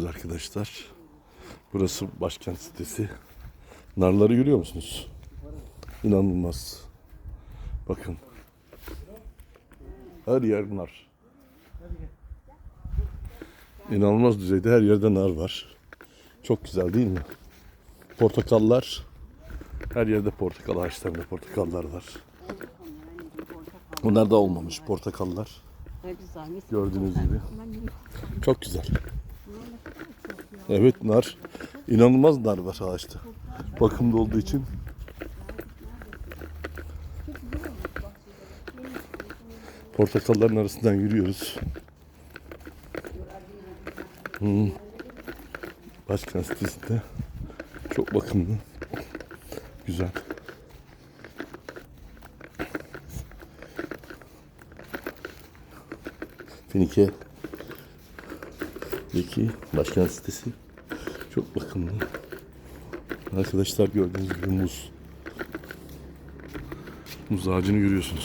Arkadaşlar burası başkent sitesi. Narları görüyor musunuz? İnanılmaz. Bakın. Her yer nar. İnanılmaz düzeyde her yerde nar var. Çok güzel değil mi? Portakallar. Her yerde portakal ağaçlarında portakallar var. Bunlar da olmamış portakallar. Gördüğünüz gibi. Çok güzel. Evet nar. İnanılmaz nar var ağaçta. Bakımda olduğu için. Portakalların arasından yürüyoruz. Hmm. Başkent sitesinde. Çok bakımlı. Güzel. Finike Peki başkent sitesi çok bakımlı. Arkadaşlar gördüğünüz gibi muz. Muz ağacını görüyorsunuz.